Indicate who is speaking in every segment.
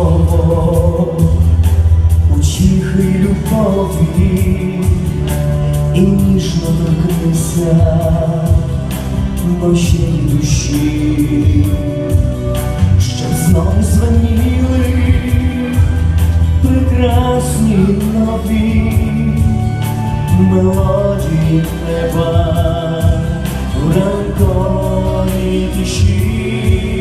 Speaker 1: слово у тихій любові і ніжно торкнися ночній душі, щоб знов звеніли прекрасні нові мелодії неба в ранковій тиші.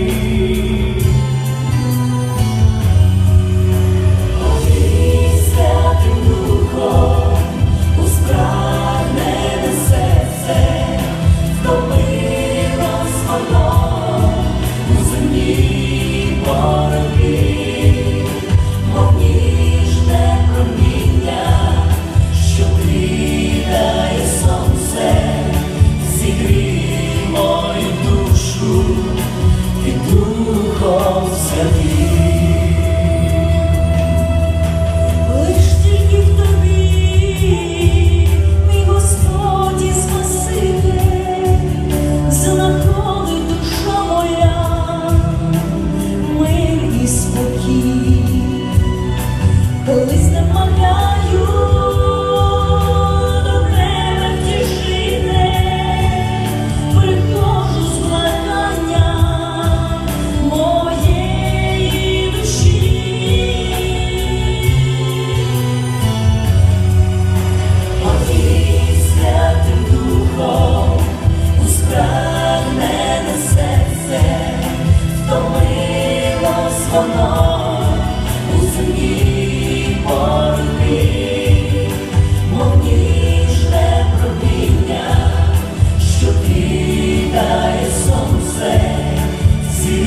Speaker 1: fall.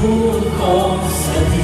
Speaker 1: Who qu'on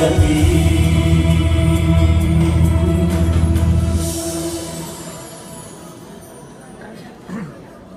Speaker 1: that we